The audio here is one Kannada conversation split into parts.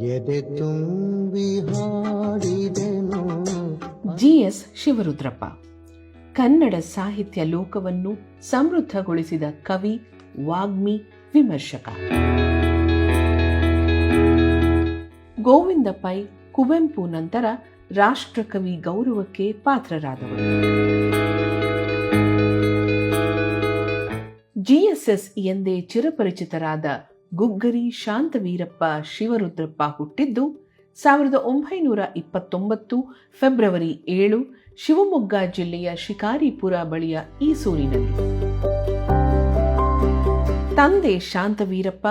ಎದೆ ತುಂಬಿ ಹಾಡಿದೆನು. ಜಿಎಸ್ ಶಿವರುದ್ರಪ್ಪ. ಕನ್ನಡ ಸಾಹಿತ್ಯ ಲೋಕವನ್ನು ಸಮೃದ್ಧಗೊಳಿಸಿದ ಕವಿ, ವಾಗ್ಮಿ, ವಿಮರ್ಶಕ. ಗೋವಿಂದ ಪೈ ಕುವೆಂಪು ನಂತರ ರಾಷ್ಟ್ರಕವಿ ಗೌರವಕ್ಕೆ ಪಾತ್ರರಾದವರು. ಜಿಎಸ್ಎಸ್ ಎಂದೇ ಚಿರಪರಿಚಿತರಾದ ಗುಗ್ಗರಿ ಶಾಂತವೀರಪ್ಪ ಶಿವರುದ್ರಪ್ಪ ಹುಟ್ಟಿದ್ದು ಸಾವಿರದ ಒಂಬೈನೂರ ಇಪ್ಪತ್ತೊಂಬತ್ತು ಫೆಬ್ರವರಿ ಏಳು, ಶಿವಮೊಗ್ಗ ಜಿಲ್ಲೆಯ ಶಿಕಾರಿಪುರ ಬಳಿಯ ಈಸೂರಿನಲ್ಲಿ. ತಂದೆ ಶಾಂತವೀರಪ್ಪ,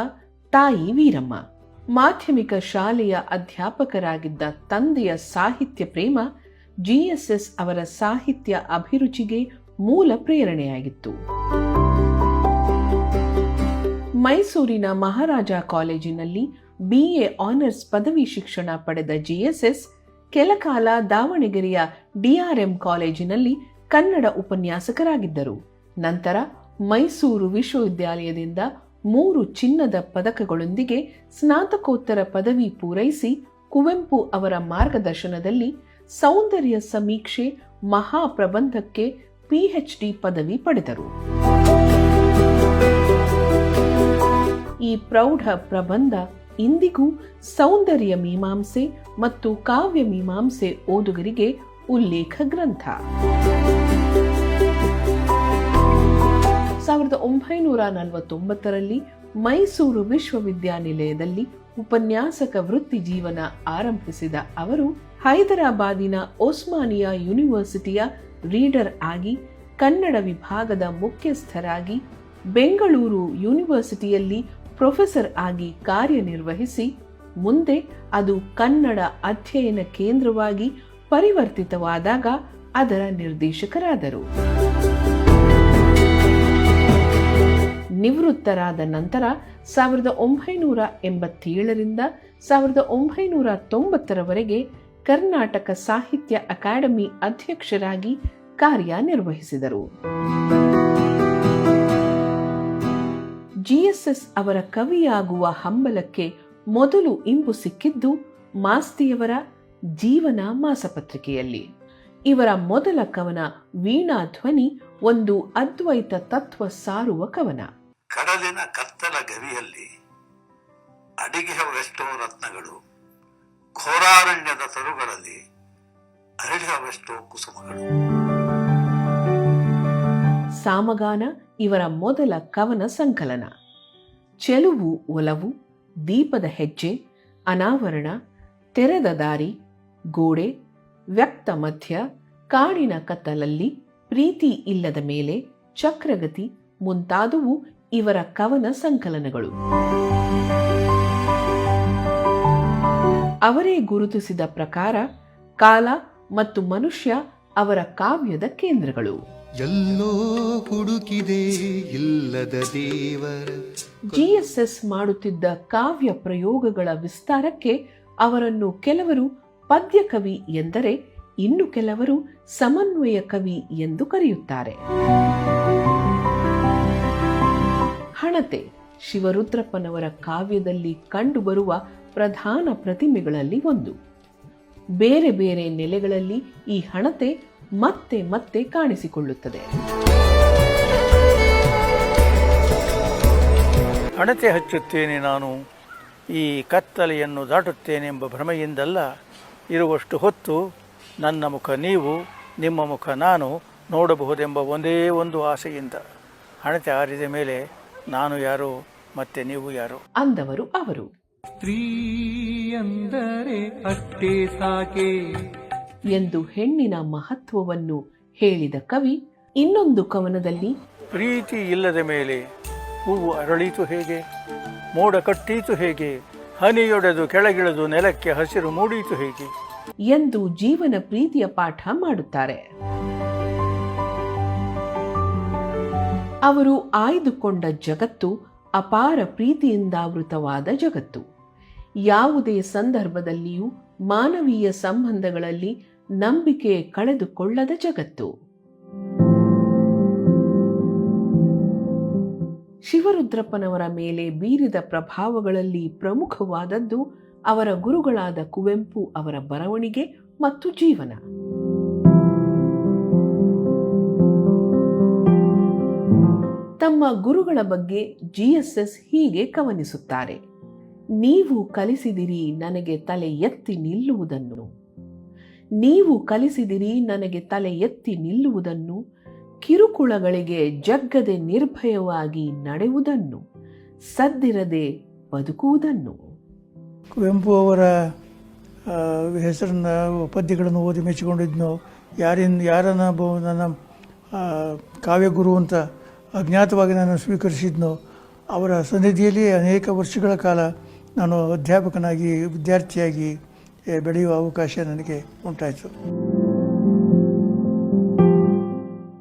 ತಾಯಿ ವೀರಮ್ಮ. ಮಾಧ್ಯಮಿಕ ಶಾಲೆಯ ಅಧ್ಯಾಪಕರಾಗಿದ್ದ ತಂದೆಯ ಸಾಹಿತ್ಯ ಪ್ರೇಮ ಜಿಎಸ್ಎಸ್ ಅವರ ಸಾಹಿತ್ಯ ಅಭಿರುಚಿಗೆ ಮೂಲ ಪ್ರೇರಣೆಯಾಗಿತ್ತು. ಮೈಸೂರಿನ ಮಹಾರಾಜ ಕಾಲೇಜಿನಲ್ಲಿ ಬಿಎ ಆನರ್ಸ್ ಪದವಿ ಶಿಕ್ಷಣ ಪಡೆದ ಜಿಎಸ್ಎಸ್ ಕೆಲಕಾಲ ದಾವಣಗೆರೆಯ ಡಿಆರ್ಎಂ ಕಾಲೇಜಿನಲ್ಲಿ ಕನ್ನಡ ಉಪನ್ಯಾಸಕರಾಗಿದ್ದರು. ನಂತರ ಮೈಸೂರು ವಿಶ್ವವಿದ್ಯಾಲಯದಿಂದ ಮೂರು ಚಿನ್ನದ ಪದಕಗಳೊಂದಿಗೆ ಸ್ನಾತಕೋತ್ತರ ಪದವಿ ಪೂರೈಸಿ ಕುವೆಂಪು ಅವರ ಮಾರ್ಗದರ್ಶನದಲ್ಲಿ ಸೌಂದರ್ಯ ಸಮೀಕ್ಷೆ ಮಹಾಪ್ರಬಂಧಕ್ಕೆ ಪಿಎಚ್ಡಿ ಪದವಿ ಪಡೆದರು. ಈ ಪ್ರೌಢ ಪ್ರಬಂಧ ಇಂದಿಗೂ ಸೌಂದರ್ಯ ಮೀಮಾಂಸೆ ಮತ್ತು ಕಾವ್ಯ ಮೀಮಾಂಸೆ ಓದುಗರಿಗೆ ಉಲ್ಲೇಖ ಗ್ರಂಥ. ಸಾವಿರದ ಒಂಬೈನೂರ ನಲವತ್ತೊಂಬತ್ತರಲ್ಲಿ ಮೈಸೂರು ವಿಶ್ವವಿದ್ಯಾನಿಲಯದಲ್ಲಿ ಉಪನ್ಯಾಸಕ ವೃತ್ತಿ ಜೀವನ ಆರಂಭಿಸಿದ ಅವರು, ಹೈದರಾಬಾದಿನ ಒಸ್ಮಾನಿಯಾ ಯೂನಿವರ್ಸಿಟಿಯ ರೀಡರ್ ಆಗಿ ಕನ್ನಡ ವಿಭಾಗದ ಮುಖ್ಯಸ್ಥರಾಗಿ ಬೆಂಗಳೂರು ಯೂನಿವರ್ಸಿಟಿಯಲ್ಲಿ ಪ್ರೊಫೆಸರ್ ಆಗಿ ಕಾರ್ಯನಿರ್ವಹಿಸಿ, ಮುಂದೆ ಅದು ಕನ್ನಡ ಅಧ್ಯಯನ ಕೇಂದ್ರವಾಗಿ ಪರಿವರ್ತಿತವಾದಾಗ ಅದರ ನಿರ್ದೇಶಕರಾದರು. ನಿವೃತ್ತರಾದ ನಂತರ ಸಾವಿರದ ಒಂಬೈನೂರ ಎಂಬತ್ತೇಳರಿಂದ ಸಾವಿರದ ಒಂಬೈನೂರ ತೊಂಬತ್ತರವರೆಗೆ ಕರ್ನಾಟಕ ಸಾಹಿತ್ಯ ಅಕಾಡೆಮಿ ಅಧ್ಯಕ್ಷರಾಗಿ ಕಾರ್ಯನಿರ್ವಹಿಸಿದರು. ಜಿಎಸ್ಎಸ್ ಅವರ ಕವಿಯಾಗುವ ಹಂಬಲಕ್ಕೆ ಮೊದಲು ಇಂಬು ಸಿಕ್ಕಿದ್ದು ಮಾಸ್ತಿಯವರ ಜೀವನ ಮಾಸಪತ್ರಿಕೆಯಲ್ಲಿ. ಇವರ ಮೊದಲ ಕವನ ವೀಣಾ ಧ್ವನಿ ಒಂದು ಅದ್ವೈತ ತತ್ವ ಸಾರುವ ಕವನ. ಕಡಲಿನ ಕತ್ತಲ ಗವಿಯಲ್ಲಿ ಅಡಿಗೆಹವೆಷ್ಟೋ ರತ್ನಗಳು ಘೋರಾರಣ್ಯದ ತರುಗಳಲ್ಲಿ ಅರಳಿಹವೆಷ್ಟೋ ಕುಸುಮಗಳು. ಸಾಮಗಾನ ಇವರ ಮೊದಲ ಕವನ ಸಂಕಲನ. ಚೆಲುವು, ಒಲವು, ದೀಪದ ಹೆಜ್ಜೆ, ಅನಾವರಣ, ತೆರೆದ ದಾರಿ, ಗೋಡೆ, ವ್ಯಕ್ತ ಮಧ್ಯ, ಕಾಡಿನ ಕತ್ತಲಲ್ಲಿ, ಪ್ರೀತಿ ಇಲ್ಲದ ಮೇಲೆ, ಚಕ್ರಗತಿ ಮುಂತಾದವು ಇವರ ಕವನ ಸಂಕಲನಗಳು. ಅವರೇ ಗುರುತಿಸಿದ ಪ್ರಕಾರ, ಕಾಲ ಮತ್ತು ಮನುಷ್ಯ ಅವರ ಕಾವ್ಯದ ಕೇಂದ್ರಗಳು. ಎಲ್ಲೋ ಹುಡುಕಿದೆ ಇಲ್ಲದ ದೇವರ ಜಿಎಸ್ಎಸ್ ಮಾಡುತ್ತಿದ್ದ ಕಾವ್ಯ ಪ್ರಯೋಗಗಳ ವಿಸ್ತಾರಕ್ಕೆ ಅವರನ್ನು ಕೆಲವರು ಪದ್ಯ ಕವಿ ಎಂದರೆ ಇನ್ನು ಕೆಲವರು ಸಮನ್ವಯ ಕವಿ ಎಂದು ಕರೆಯುತ್ತಾರೆ. ಹಣತೆ. ಶಿವರುದ್ರಪ್ಪನವರ ಕಾವ್ಯದಲ್ಲಿ ಕಂಡುಬರುವ ಪ್ರಧಾನ ಪ್ರತಿಮೆಗಳಲ್ಲಿ ಒಂದು. ಬೇರೆ ಬೇರೆ ನೆಲೆಗಳಲ್ಲಿ ಈ ಹಣತೆ ಮತ್ತೆ ಮತ್ತೆ ಕಾಣಿಸಿಕೊಳ್ಳುತ್ತದೆ. ಅಣತೆ ಹಚ್ಚುತ್ತೇನೆ ನಾನು ಈ ಕತ್ತಲೆಯನ್ನು ದಾಟುತ್ತೇನೆಂಬ ಭ್ರಮೆಯಿಂದಲ್ಲ ಇರುವಷ್ಟು ಹೊತ್ತು ನನ್ನ ಮುಖ ನೀವು ನಿಮ್ಮ ಮುಖ ನಾನು ನೋಡಬಹುದೆಂಬ ಒಂದೇ ಒಂದು ಆಸೆಯಿಂದ. ಹಣತೆ ಆರಿದ ಮೇಲೆ ನಾನು ಯಾರು ಮತ್ತೆ ನೀವು ಯಾರು? ಅಂದವರು ಅವರು. ಸ್ತ್ರೀ ಅಂದರೆ ಅಷ್ಟೇ ಸಾಕೆ. ಎಂದು ಹೆಣ್ಣಿನ ಮಹತ್ವವನ್ನು ಹೇಳಿದ ಕವಿ ಇನ್ನೊಂದು ಕವನದಲ್ಲಿ ಪ್ರೀತಿ ಇಲ್ಲದ ಮೇಲೆ ಹೂವು ಅರಳೀತು ಹೇಗೆ? ಮೋಡ ಕಟ್ಟೀತು ಹೇಗೆ? ಹನಿಯೊಡೆದು ಕೆಳಗಿಳಿದು ನೆಲಕ್ಕೆ ಹಸಿರು ಮೂಡೀತು ಹೇಗೆ? ಎಂದು ಜೀವನ ಪ್ರೀತಿಯ ಪಾಠ ಮಾಡುತ್ತಾರೆ. ಅವರು ಆಯ್ದುಕೊಂಡ ಜಗತ್ತು ಅಪಾರ ಪ್ರೀತಿಯಿಂದಾವೃತವಾದ ಜಗತ್ತು. ಯಾವುದೇ ಸಂದರ್ಭದಲ್ಲಿಯೂ ಮಾನವೀಯ ಸಂಬಂಧಗಳಲ್ಲಿ ನಂಬಿಕೆ ಕಳೆದುಕೊಳ್ಳದ ಜಗತ್ತು. ಶಿವರುದ್ರಪ್ಪನವರ ಮೇಲೆ ಬೀರಿದ ಪ್ರಭಾವಗಳಲ್ಲಿ ಪ್ರಮುಖವಾದದ್ದು ಅವರ ಗುರುಗಳಾದ ಕುವೆಂಪು ಅವರ ಬರವಣಿಗೆ ಮತ್ತು ಜೀವನ. ತಮ್ಮ ಗುರುಗಳ ಬಗ್ಗೆ ಜಿಎಸ್ಎಸ್ ಹೀಗೆ ಕವನಿಸುತ್ತಾರೆ. ನೀವು ಕಲಿಸಿದಿರಿ ನನಗೆ ತಲೆ ಎತ್ತಿ ನಿಲ್ಲುವುದನ್ನು. ನೀವು ಕಲಿಸಿದಿರಿ ನನಗೆ ತಲೆ ಎತ್ತಿ ನಿಲ್ಲುವುದನ್ನು. ಕಿರುಕುಳಗಳಿಗೆ ಜಗ್ಗದೆ ನಿರ್ಭಯವಾಗಿ ನಡೆಯುವುದನ್ನು. ಸದ್ದಿರದೆ ಬದುಕುವುದನ್ನು. ಕುವೆಂಪು ಅವರ ಹೆಸರನ್ನ, ಪದ್ಯಗಳನ್ನು ಓದಿ ಮೆಚ್ಚಿಕೊಂಡಿದ್ನೋ? ಯಾರಿಂದ ಯಾರನ್ನ ನನ್ನ ಕಾವ್ಯ ಕಾವ್ಯಗುರು ಅಂತ ಅಜ್ಞಾತವಾಗಿ ನಾನು ಸ್ವೀಕರಿಸಿದ್ನೋ? ಅವರ ಸನ್ನಿಧಿಯಲ್ಲಿ ಅನೇಕ ವರ್ಷಗಳ ಕಾಲ ನಾನು ಅಧ್ಯಾಪಕನಾಗಿ, ವಿದ್ಯಾರ್ಥಿಯಾಗಿ ಬೆಳೆಯುವ ಅವಕಾಶ ನನಗೆ ಉಂಟಾಯಿತು.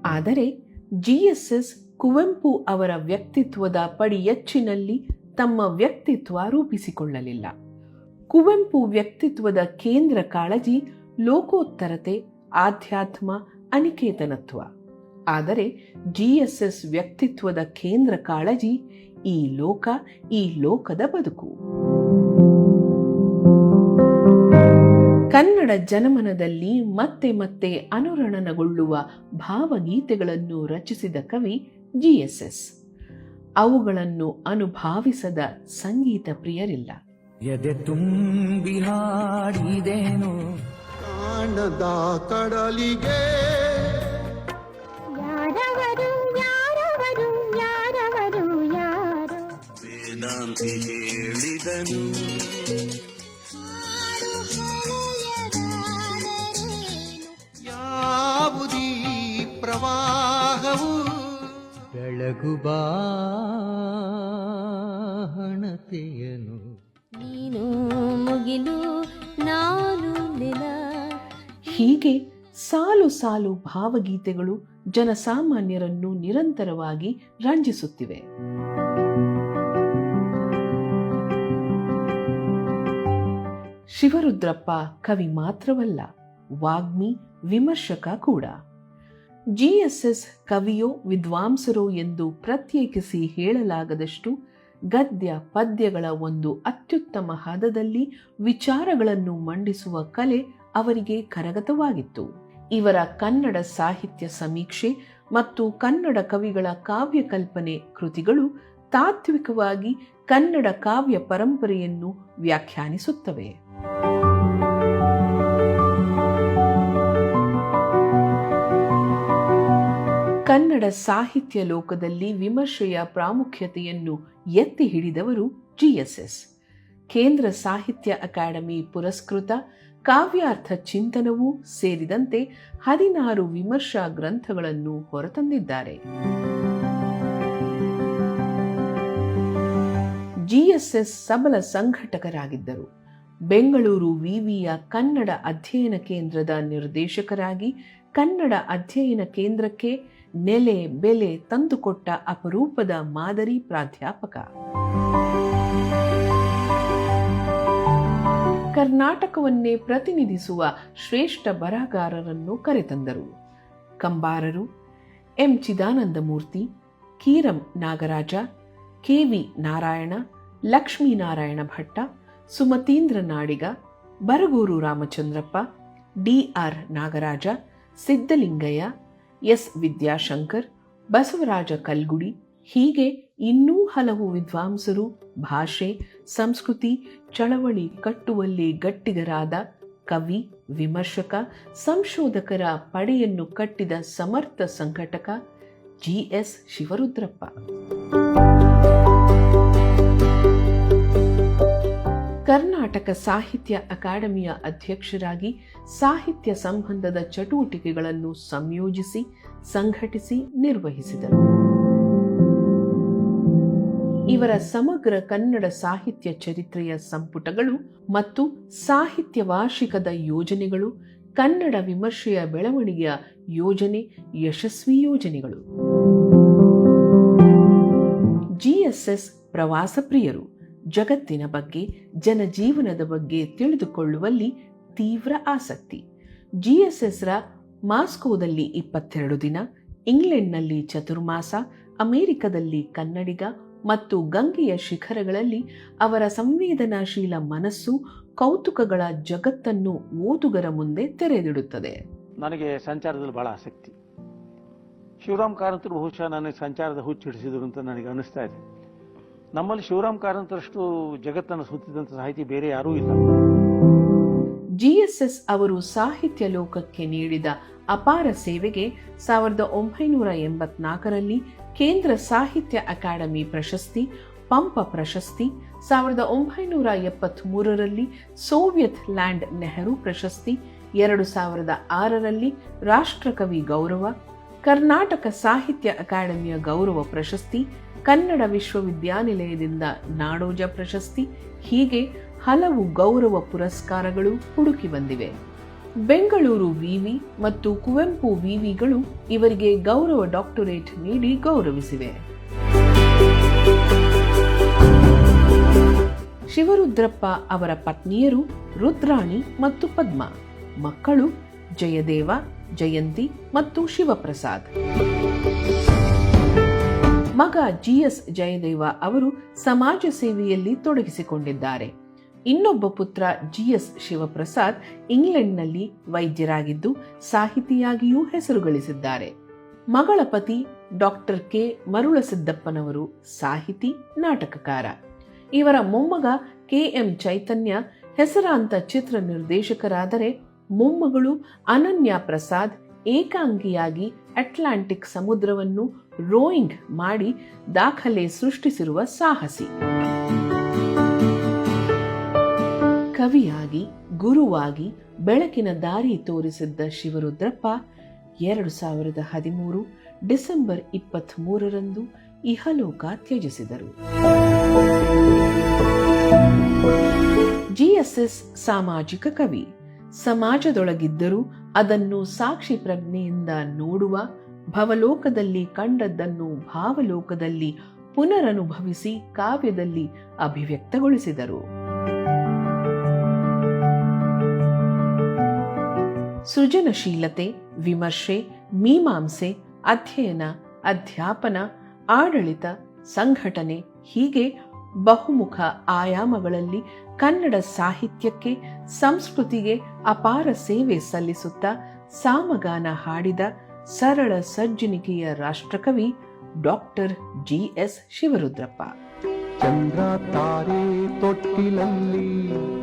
ಆದರೆ ಜಿಎಸ್ಎಸ್ ಕುವೆಂಪು ಅವರ ವ್ಯಕ್ತಿತ್ವದ ಪಡಿಯಚ್ಚಿನಲ್ಲಿ ತಮ್ಮ ವ್ಯಕ್ತಿತ್ವ ರೂಪಿಸಿಕೊಳ್ಳಲಿಲ್ಲ. ಕುವೆಂಪು ವ್ಯಕ್ತಿತ್ವದ ಕೇಂದ್ರ ಕಾಳಜಿ ಲೋಕೋತ್ತರತೆ, ಆಧ್ಯಾತ್ಮ, ಅನಿಕೇತನತ್ವ. ಆದರೆ ಜಿಎಸ್ಎಸ್ ವ್ಯಕ್ತಿತ್ವದ ಕೇಂದ್ರ ಕಾಳಜಿ ಈ ಲೋಕ, ಈ ಲೋಕದ ಬದುಕು. ಕನ್ನಡ ಜನಮನದಲ್ಲಿ ಮತ್ತೆ ಮತ್ತೆ ಅನುರಣನಗೊಳ್ಳುವ ಭಾವಗೀತೆಗಳನ್ನು ರಚಿಸಿದ ಕವಿ ಜಿಎಸ್ಎಸ್. ಅವುಗಳನ್ನು ಅನುಭಾವಿಸದ ಸಂಗೀತ ಪ್ರಿಯರಿಲ್ಲ. ಎದೆ ತುಂಬಿ ಹಾಡಿದೇನು. ಕಾಣದ ಕಡಲಿಗೆ ಯಾರವರು ಯಾರವರು ಯಾರವರು ಯಾರು? ವೇದಾಂತಿ ಹೇಳಿದನು. ಬೆಳಗು ಬಾಹಣತೆಯನು ನೀನು ಮುಗಿಲು ನಾನು ನೆಲ. ಹೀಗೆ ಸಾಲು ಸಾಲು ಭಾವಗೀತೆಗಳು ಜನಸಾಮಾನ್ಯರನ್ನು ನಿರಂತರವಾಗಿ ರಂಜಿಸುತ್ತಿವೆ. ಶಿವರುದ್ರಪ್ಪ ಕವಿ ಮಾತ್ರವಲ್ಲ ವಾಗ್ಮಿ ವಿಮರ್ಶಕ ಕೂಡ. ಜಿಎಸ್ಎಸ್ ಕವಿಯೋ ವಿದ್ವಾಂಸರೋ ಎಂದು ಪ್ರತ್ಯೇಕಿಸಿ ಹೇಳಲಾಗದಷ್ಟು ಗದ್ಯ ಪದ್ಯಗಳ ಒಂದು ಅತ್ಯುತ್ತಮ ಹದದಲ್ಲಿ ವಿಚಾರಗಳನ್ನು ಮಂಡಿಸುವ ಕಲೆ ಅವರಿಗೆ ಕರಗತವಾಗಿತ್ತು. ಇವರ ಕನ್ನಡ ಸಾಹಿತ್ಯ ಸಮೀಕ್ಷೆ ಮತ್ತು ಕನ್ನಡ ಕವಿಗಳ ಕಾವ್ಯ ಕಲ್ಪನೆ ಕೃತಿಗಳು ತಾತ್ವಿಕವಾಗಿ ಕನ್ನಡ ಕಾವ್ಯ ಪರಂಪರೆಯನ್ನು ವ್ಯಾಖ್ಯಾನಿಸುತ್ತವೆ. ಕನ್ನಡ ಸಾಹಿತ್ಯ ಲೋಕದಲ್ಲಿ ವಿಮರ್ಶೆಯ ಪ್ರಾಮುಖ್ಯತೆಯನ್ನು ಎತ್ತಿ ಹಿಡಿದವರು ಜಿಎಸ್ಎಸ್. ಕೇಂದ್ರ ಸಾಹಿತ್ಯ ಅಕಾಡೆಮಿ ಪುರಸ್ಕೃತ, ಕಾವ್ಯಾರ್ಥ ಚಿಂತನವೂ ಸೇರಿದಂತೆ ಹದಿನಾರು ವಿಮರ್ಶಾ ಗ್ರಂಥಗಳನ್ನು ಹೊರತಂದಿದ್ದಾರೆ. ಜಿಎಸ್ಎಸ್ ಸಬಲ ಸಂಘಟಕರಾಗಿದ್ದರು. ಬೆಂಗಳೂರು ವಿವಿಯ ಕನ್ನಡ ಅಧ್ಯಯನ ಕೇಂದ್ರದ ನಿರ್ದೇಶಕರಾಗಿ ಕನ್ನಡ ಅಧ್ಯಯನ ಕೇಂದ್ರಕ್ಕೆ ನೆಲೆ ಬೆಲೆ ತಂದುಕೊಟ್ಟ ಅಪರೂಪದ ಮಾದರಿ ಪ್ರಾಧ್ಯಾಪಕ. ಕರ್ನಾಟಕವನ್ನೇ ಪ್ರತಿನಿಧಿಸುವ ಶ್ರೇಷ್ಠ ಬರಹಗಾರರನ್ನು ಕರೆತಂದರು. ಕಂಬಾರರು, M. Chidanandamurthy, Kiram Nagaraja KV Narayana Lakshminarayana Bhatta, Sumatheendra Nadiga, Baraguru Ramachandrappa, D. R. Nagaraja Siddalingaiah S Vidyashankar, Basavaraja Kalgudi, ಹೀಗೆ ಇನ್ನೂ ಹಲವು ವಿದ್ವಾಂಸರು, ಭಾಷೆ, ಸಂಸ್ಕೃತಿ, ಚಳವಳಿ ಕಟ್ಟುವಲ್ಲಿ ಗಟ್ಟಿಗರಾದ ಕವಿ, ವಿಮರ್ಶಕ, ಸಂಶೋಧಕರ ಪಡೆಯನ್ನು ಕಟ್ಟಿದ ಸಮರ್ಥ ಸಂಘಟಕ ಜಿಎಸ್ ಶಿವರುದ್ರಪ್ಪ. ಕರ್ನಾಟಕ ಸಾಹಿತ್ಯ ಅಕಾಡೆಮಿಯ ಅಧ್ಯಕ್ಷರಾಗಿ ಸಾಹಿತ್ಯ ಸಂಬಂಧದ ಚಟುವಟಿಕೆಗಳನ್ನು ಸಂಯೋಜಿಸಿ, ಸಂಘಟಿಸಿ ನಿರ್ವಹಿಸಿದರು. ಇವರ ಸಮಗ್ರ ಕನ್ನಡ ಸಾಹಿತ್ಯ ಚರಿತ್ರೆಯ ಸಂಪುಟಗಳು ಮತ್ತು ಸಾಹಿತ್ಯ ವಾರ್ಷಿಕದ ಯೋಜನೆಗಳು, ಕನ್ನಡ ವಿಮರ್ಶೆಯ ಬೆಳವಣಿಗೆಯ ಯೋಜನೆ, ಯಶಸ್ವಿ ಯೋಜನೆಗಳು. ಜಿಎಸ್ಎಸ್ ಪ್ರವಾಸ ಪ್ರಿಯರು ಜಗತ್ತಿನ ಬಗ್ಗೆ, ಜನಜೀವನದ ಬಗ್ಗೆ ತಿಳಿದುಕೊಳ್ಳುವಲ್ಲಿ ತೀವ್ರ ಆಸಕ್ತಿ. ಜಿಎಸ್ಎಸ್ರ ಮಾಸ್ಕೋದಲ್ಲಿ ಇಪ್ಪತ್ತೆರಡು ದಿನ, ಇಂಗ್ಲೆಂಡ್ನಲ್ಲಿ ಚತುರ್ಮಾಸ, ಅಮೆರಿಕದಲ್ಲಿ ಕನ್ನಡಿಗ ಮತ್ತು ಗಂಗೆಯ ಶಿಖರಗಳಲ್ಲಿ ಅವರ ಸಂವೇದನಾಶೀಲ ಮನಸ್ಸು ಕೌತುಕಗಳ ಜಗತ್ತನ್ನು ಓದುಗರ ಮುಂದೆ ತೆರೆದಿಡುತ್ತದೆ. ನನಗೆ ಸಂಚಾರದಲ್ಲಿ ಬಹಳ ಆಸಕ್ತಿ. ಶಿವರಾಮ್ ಕಾರಂತರು ಬಹುಶಃ ನನಗೆ ಸಂಚಾರದ ಹುಚ್ಚಿಡಿಸಿದರು ಅಂತ ನನಗೆ ಅನಿಸ್ತಾ ಇದೆ. ನಮ್ಮಲ್ಲಿ ಶಿವರಾಮ್ ಕಾರಂತರಷ್ಟು ಜಗತ್ತನ್ನು ಸುತ್ತಿದಂತ ಸಾಹಿತಿ ಬೇರೆ ಯಾರೂ ಇಲ್ಲ. ಜಿಎಸ್ಎಸ್ ಅವರು ಸಾಹಿತ್ಯ ಲೋಕಕ್ಕೆ ನೀಡಿದ ಅಪಾರ ಸೇವೆಗೆ ಸಾವಿರದ ಒಂಬೈನೂರ ಎಂಬತ್ನಾಲ್ಕರಲ್ಲಿ ಕೇಂದ್ರ ಸಾಹಿತ್ಯ ಅಕಾಡೆಮಿ ಪ್ರಶಸ್ತಿ, ಪಂಪ ಪ್ರಶಸ್ತಿ, ಸಾವಿರದ ಒಂಬೈನೂರ ಎಪ್ಪತ್ತ್ಮೂರರಲ್ಲಿ ಸೋವಿಯತ್ ಲ್ಯಾಂಡ್ ನೆಹರು ಪ್ರಶಸ್ತಿ, ಎರಡು ಸಾವಿರದ ಆರರಲ್ಲಿ ರಾಷ್ಟ್ರಕವಿ ಗೌರವ, ಕರ್ನಾಟಕ ಸಾಹಿತ್ಯ ಅಕಾಡೆಮಿಯ ಗೌರವ ಪ್ರಶಸ್ತಿ ಕನ್ನಡ ವಿಶ್ವವಿದ್ಯಾನಿಲಯದಿಂದ ನಾಡೋಜ ಪ್ರಶಸ್ತಿ, ಹೀಗೆ ಹಲವು ಗೌರವ ಪುರಸ್ಕಾರಗಳು ಹುಡುಕಿ ಬಂದಿವೆ. ಬೆಂಗಳೂರು ವಿವಿ ಮತ್ತು ಕುವೆಂಪು ವಿವಿಗಳು ಇವರಿಗೆ ಗೌರವ ಡಾಕ್ಟರೇಟ್ ನೀಡಿ ಗೌರವಿಸಿವೆ. ಶಿವರುದ್ರಪ್ಪ ಅವರ ಪತ್ನಿಯರು ರುದ್ರಾಣಿ ಮತ್ತು ಪದ್ಮ. ಮಕ್ಕಳು ಜಯದೇವ, ಜಯಂತಿ ಮತ್ತು ಶಿವಪ್ರಸಾದ್. ಮಗ ಜಿ ಎಸ್ ಜಯದೇವ ಅವರು ಸಮಾಜ ಸೇವೆಯಲ್ಲಿ ತೊಡಗಿಸಿಕೊಂಡಿದ್ದಾರೆ. ಇನ್ನೊಬ್ಬ ಪುತ್ರ ಜಿ ಎಸ್ ಶಿವಪ್ರಸಾದ್ ಇಂಗ್ಲೆಂಡ್ನಲ್ಲಿ ವೈದ್ಯರಾಗಿದ್ದು, ಸಾಹಿತಿಯಾಗಿಯೂ ಹೆಸರು ಗಳಿಸಿದ್ದಾರೆ ಮಗಳ ಪತಿ ಡಾಕ್ಟರ್ ಕೆ. ಮರುಳಸಿದ್ದಪ್ಪನವರು ಸಾಹಿತಿ, ನಾಟಕಕಾರ. ಇವರ ಮೊಮ್ಮಗ ಕೆ. ಎಂ. ಚೈತನ್ಯ ಹೆಸರಾಂತ ಚಿತ್ರ ನಿರ್ದೇಶಕರಾದರೆ ಮೊಮ್ಮಗಳು ಅನನ್ಯ ಪ್ರಸಾದ್ ಏಕಾಂಗಿಯಾಗಿ ಅಟ್ಲಾಂಟಿಕ್ ಸಮುದ್ರವನ್ನು ರೋಯಿಂಗ್ ಮಾಡಿ ದಾಖಲೆ ಸೃಷ್ಟಿಸಿರುವ ಸಾಹಸಿ. ಕವಿಯಾಗಿ, ಗುರುವಾಗಿ ಬೆಳಕಿನ ದಾರಿ ತೋರಿಸಿದ್ದ ಶಿವರುದ್ರಪ್ಪ ಎರಡು ಸಾವಿರದ ಹದಿಮೂರು ಡಿಸೆಂಬರ್ ಇಪ್ಪತ್ತ್ ಮೂರರಂದು ಇಹಲೋಕ ತ್ಯಜಿಸಿದರು. ಜಿಎಸ್ಎಸ್ ಸಾಮಾಜಿಕ ಕವಿ. ಸಮಾಜದೊಳಗಿದ್ದರೂ ಅದನ್ನು ಸಾಕ್ಷಿ ಪ್ರಜ್ಞೆಯಿಂದ ನೋಡುವ, ಭವಲೋಕದಲ್ಲಿ ಕಂಡದ್ದನ್ನು ಭಾವಲೋಕದಲ್ಲಿ ಪುನರನುಭವಿಸಿ ಕಾವ್ಯದಲ್ಲಿ ಅಭಿವ್ಯಕ್ತಗೊಳಿಸಿದರು. ಸೃಜನಶೀಲತೆ, ವಿಮರ್ಶೆ, ಮೀಮಾಂಸೆ, ಅಧ್ಯಯನ, ಅಧ್ಯಾಪನ, ಆಡಳಿತ, ಸಂಘಟನೆ ಹೀಗೆ ಬಹುಮುಖ ಆಯಾಮಗಳಲ್ಲಿ ಕನ್ನಡ ಸಾಹಿತ್ಯಕ್ಕೆ, ಸಂಸ್ಕೃತಿಗೆ ಅಪಾರ ಸೇವೆ ಸಲ್ಲಿಸುತ್ತಾ ಸಾಮಗಾನ ಹಾಡಿದ ಸರಳ ಸಜ್ಜನಿಕೆಯ ರಾಷ್ಟ್ರಕವಿ ಡಾಕ್ಟರ್ ಜಿಎಸ್ ಶಿವರುದ್ರಪ್ಪ. ಚಂದ್ರ ತಾರೆ ತೊಟ್ಟಿಲಲ್ಲಿ